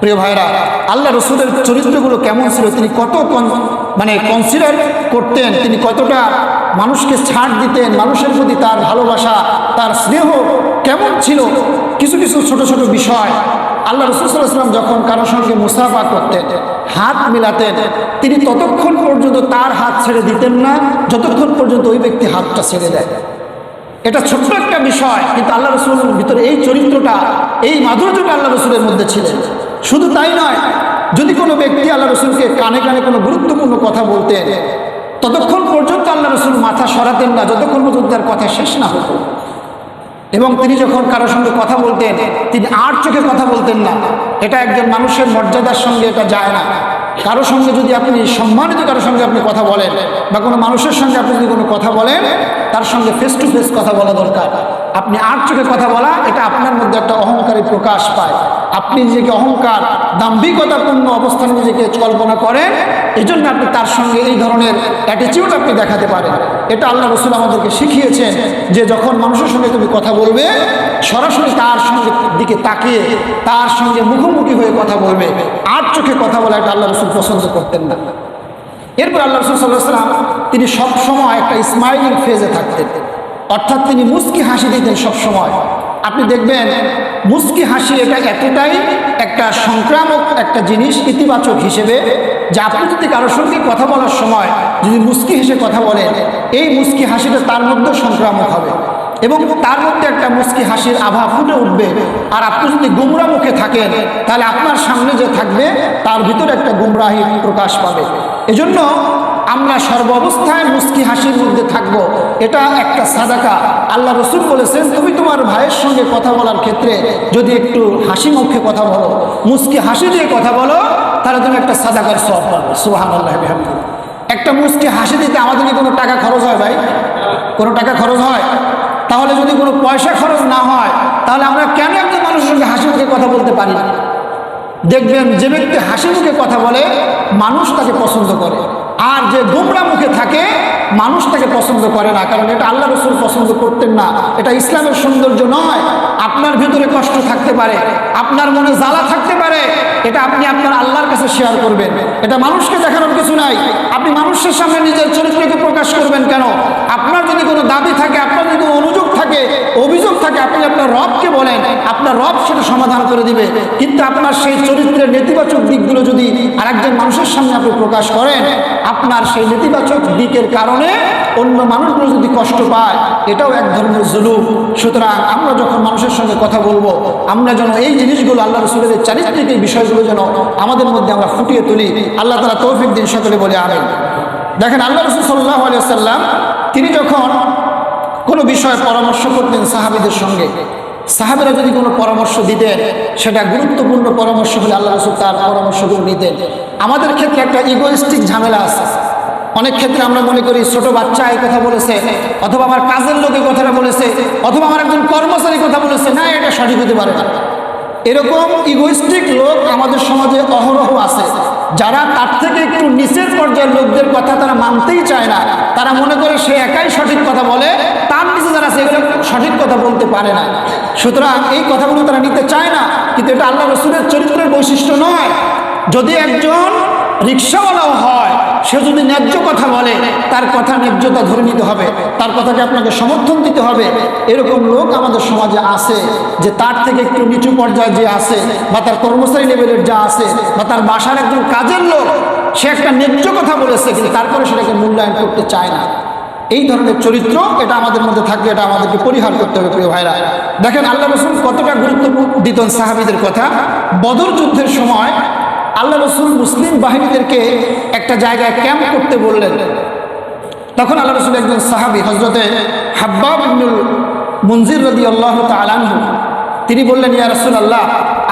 প্রিয় ভাইরা আল্লাহ রসুলের চরিত্রগুলো কেমন ছিল? তিনি কত মানে কনসিডার করতেন, তিনি কতটা মানুষকে ছাড় দিতেন, মানুষের প্রতি তার ভালোবাসা, তার স্নেহ কেমন ছিল? কিছু কিছু ছোট ছোট বিষয়। আল্লাহ রসুলাম যখন কারোর সঙ্গে মুসাফা করতেন, হাত মিলাতেন, তিনি ততক্ষণ পর্যন্ত তার হাত ছেড়ে দিতেন না, যতক্ষণ পর্যন্ত ওই ব্যক্তি হাতটা ছেড়ে দেয়। এটা ছোট্ট একটা বিষয়, কিন্তু আল্লাহ রসুলের ভিতরে এই চরিত্রটা, এই মাধুর্যটা আল্লাহ রসুলের মধ্যে ছিলেন। শুধু তাই নয়, যদি কোনো ব্যক্তি আল্লাহ রসুলকে কানে কানে কোনো গুরুত্বপূর্ণ কথা বলতেন, ততক্ষণ পর্যন্ত আল্লাহ রসুল মাথা সরাতেন না, যতক্ষণ পর্যন্ত তার কথা শেষ না হতো। এবং তিনি যখন কারোর সঙ্গে কথা বলতেন, তিনি আর চোখে কথা বলতেন না। এটা একজন মানুষের মর্যাদার সঙ্গে এটা যায় না। কারোর সঙ্গে যদি আপনি সম্মানিত কারোর সঙ্গে আপনি কথা বলেন, বা কোনো মানুষের সঙ্গে আপনি যদি কোনো কথা বলেন তার সঙ্গে ফেস টু ফেস কথা বলা দরকার। আপনি আর চোখে কথা বলা, এটা আপনার মধ্যে একটা অহংকারী প্রকাশ পায়। আপনি নিজেকে অহংকার, দাম্ভিকতাপূর্ণ অবস্থানে নিজেকে কল্পনা করেন এই জন্য আপনি তার সঙ্গে এই ধরনের অ্যাটিচিউড আপনি দেখাতে পারেন। এটা আল্লাহ রসুল আমাদেরকে শিখিয়েছেন যে যখন মানুষের সঙ্গে তুমি কথা বলবে, সরাসরি তার সঙ্গে দিকে তাকিয়ে তার সঙ্গে মুখোমুখি হয়ে কথা বলবে। আর চোখে কথা বলা এটা আল্লাহ রসুল পছন্দ করতেন না। এরপর আল্লাহ রসুল সাল্লাহ সাল্লাম তিনি সবসময় একটা স্মাইলিং ফেজে থাকতেন। অর্থাৎ তিনি মুস্কি হাসি দিতেন সবসময় আপনি দেখবেন, মুস্কি হাসি এটা এতটাই একটা সংক্রামক একটা জিনিস ইতিবাচক হিসেবে, যে আপনি যদি কারোর সঙ্গে কথা বলার সময় যদি মুস্কি হেসে কথা বলেন, এই মুস্কি হাসিটা তার মধ্যেও সংক্রামক হবে। এবং তার মধ্যে একটা মুস্কি হাসির আভা ফুটে উঠবে। আর আপনি যদি গুমরা মুখে থাকেন, তাহলে আপনার সামনে যে থাকবে, তার ভিতরে একটা গুমরাহি প্রকাশ পাবে। এজন্য আমরা সর্ব অবস্থায় মুস্কি হাসির মধ্যে থাকব। এটা একটা সাদাকা। আল্লাহ রসুল বলেছেন, তুমি তোমার ভাইয়ের সঙ্গে কথা বলার ক্ষেত্রে যদি একটু হাসি মুখে কথা বলো, মুস্কি হাসি দিয়ে কথা বলো, তাহলে তুমি একটা সাদাকার সব পাবে। সুহান আল্লাহ একটা মুস্কি হাসি দিতে আমাদের কি কোনো টাকা খরচ হয় ভাই? কোনো টাকা খরচ হয়? তাহলে যদি কোনো পয়সা খরচ না হয়, তাহলে আমরা কেন একজন মানুষের সঙ্গে হাসি মুখে কথা বলতে পারি? না দেখবেন যে ব্যক্তি হাসি মুখে কথা বলে, মানুষ তাকে পছন্দ করে। আর যে গোমরা মুখে থাকে, মানুষ তাকে পছন্দ করে না। কারণ এটা আল্লাহ রসুল পছন্দ করতেন না। এটা ইসলামের সৌন্দর্য নয়। আপনার ভিতরে কষ্ট থাকতে পারে, আপনার মনে জ্বালা থাকতে পারে। এটা আপনি আপনার আল্লাহর কাছে শেয়ার করবেন। এটা মানুষকে দেখানোর কিছু নাই। আপনি মানুষের সামনে নিজের চরিত্রকে প্রকাশ করবেন কেন? আপনার যদি কোনো দাবি থাকে, আপনার যদি কোনো অনুযোগ থাকে, অভিযোগ থাকে, আপনি আপনার রবকে বলেন, আপনার রব সেটা সমাধান করে দিবে। কিন্তু আপনার সেই চরিত্রের নেতিবাচক দিকগুলো যদি আরেকজন মানুষের সামনে আপনি প্রকাশ করেন, আপনার সেই নেতিবাচক দিকের কারণে অন্য মানুষগুলো যদি কষ্ট পায়, এটাও এক ধরনের জুলুম। সুতরাং আমরা যখন মানুষের সঙ্গে কথা বলব, আমরা যেন এই জিনিসগুলো আল্লাহ রসুলের চারিত্রিক এই বিষয়গুলো যেন আমাদের মধ্যে আমরা ফুটিয়ে তুলি। আল্লাহ তালা তৌফিক দিন সকলে বলে আমেন। দেখেন, আল্লাহ রসুল সাল্লাহ আলিয়া সাল্লাম তিনি যখন কোনো বিষয়ে পরামর্শ করতেন সাহাবিদের সঙ্গে? সাহাবিরা যদি কোনো পরামর্শ দিতেন, সেটা গুরুত্বপূর্ণ পরামর্শ হলে আল্লাহ রসুল তার পরামর্শগুলো নিতেন। আমাদের ক্ষেত্রে একটা ইগোয়েস্টিক ঝামেলা আছে। অনেক ক্ষেত্রে আমরা মনে করি, ছোট বাচ্চা এই কথা বলেছে, অথবা আমার কাজের লোকে কথাটা বলেছে, অথবা আমার একজন কর্মচারী কথা বলেছে। না, এটা সঠিক হতে পারে না। এরকম ইগোয়েস্টিক লোক আমাদের সমাজে অহরহ আছে। যারা তার থেকে একটু নিচের পর্যায়ের লোকদের কথা তারা মানতেই চায় না। তারা মনে করে সে একাই সঠিক কথা বলে তার নিচে যারা সেগুলো সঠিক কথা বলতে পারে না। সুতরাং এই কথাগুলো তারা নিতে চায় না, কিন্তু এটা আল্লাহ রসুলের চরিত্রের বৈশিষ্ট্য নয়। যদি একজন রিক্সাওয়ালাও হয়, সে যদি ন্যায্য কথা বলে, তার কথা ন্যায্যতা ধরে নিতে হবে, তার কথাকে আপনাকে সমর্থন দিতে হবে। এরকম লোক আমাদের সমাজে আছে যে তার থেকে একটু নিচু পর্যায়ে যে আছে, বা তার কর্মচারী লেভেলের যা আছে, বা তার বাসার একজন কাজের লোক, সে একটা ন্যায্য কথা বলেছে, কিন্তু তারপরে সেটাকে মূল্যায়ন করতে চায় না। এই ধরনের চরিত্র এটা আমাদের মধ্যে থাকবে, এটা আমাদেরকে পরিহার করতে হবে প্রিয় ভাইরা। দেখেন আল্লাহ রসুল কতটা গুরুত্ব দিতেন সাহাবিদের কথা। বদর যুদ্ধের সময় আল্লাহ রসুল মুসলিম বাহিনীদেরকে একটা জায়গায় ক্যাম্প করতে বললেন। তখন আল্লাহ রসুল একজন সাহাবি হজরতে হাব্বাব ইবনুল মঞ্জির রদি আল্লাহ তালানহু তিনি বললেন, ইয়া রসুল আল্লাহ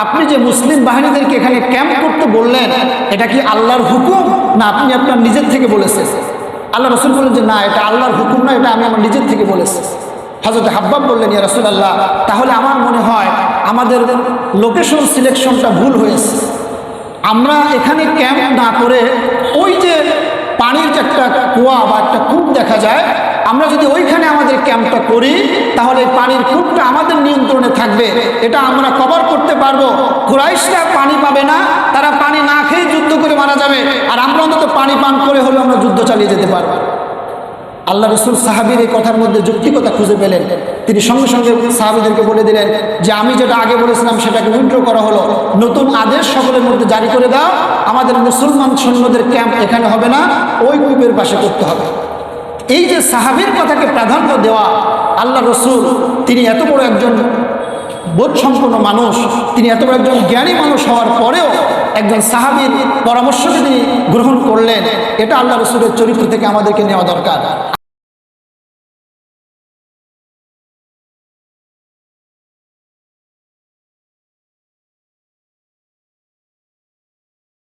আপনি যে মুসলিম বাহিনীদেরকে এখানে ক্যাম্প করতে বললেন, এটা কি আল্লাহর হুকুম? না, আপনি আপনার নিজের থেকে বলেছেন। আল্লাহ রসুল বললেন যে, না, এটা আল্লাহর হুকুম না, এটা আমি আমার নিজের থেকে বলেছি। হাজরত হাব্বাব বললেন, ইয়া রসুল আল্লাহ তাহলে আমার মনে হয় আমাদের লোকেশন সিলেকশনটা ভুল হয়েছে। আমরা এখানে ক্যাম্প না করে ওই যে পানির যে একটা কুয়া বা একটা কূপ দেখা যায়, আমরা যদি ওইখানে আমাদের ক্যাম্পটা করি, তাহলে পানির কূপটা আমাদের নিয়ন্ত্রণে থাকবে। এটা আমরা কভার করতে পারব। কুরাইশরা পানি পাবে না, তারা পানি না খেয়ে যুদ্ধ করে মারা যাবে। আর আমরা অন্তত পানি পান হলেও আমরা যুদ্ধ চালিয়ে যেতে পারব। আল্লাহ রসুল সাহাবির এই কথার মধ্যে যুক্তিকতা খুঁজে পেলেন। তিনি সঙ্গে সঙ্গে সাহাবিদেরকে বলে দিলেন যে, আমি যেটা আগে বলেছিলাম সেটাকে উইথড্র করা হলো। নতুন আদেশ সকলের মধ্যে জারি করে দাও। আমাদের মুসলমান সৈন্যদের ক্যাম্প এখানে হবে না। ওই কূপের পাশে করতে হবে। এই যে সাহাবির কথাকে প্রাধান্য দেওয়া, আল্লাহ রসুল, তিনি এত বড় একজন বোধসম্পন্ন মানুষ, তিনি এত বড় একজন জ্ঞানী মানুষ হওয়ার পরেও একজন সাহাবির পরামর্শকে তিনি গ্রহণ করলেন এটা আল্লাহ রসুলের চরিত্র থেকে আমাদেরকে নেওয়া দরকার।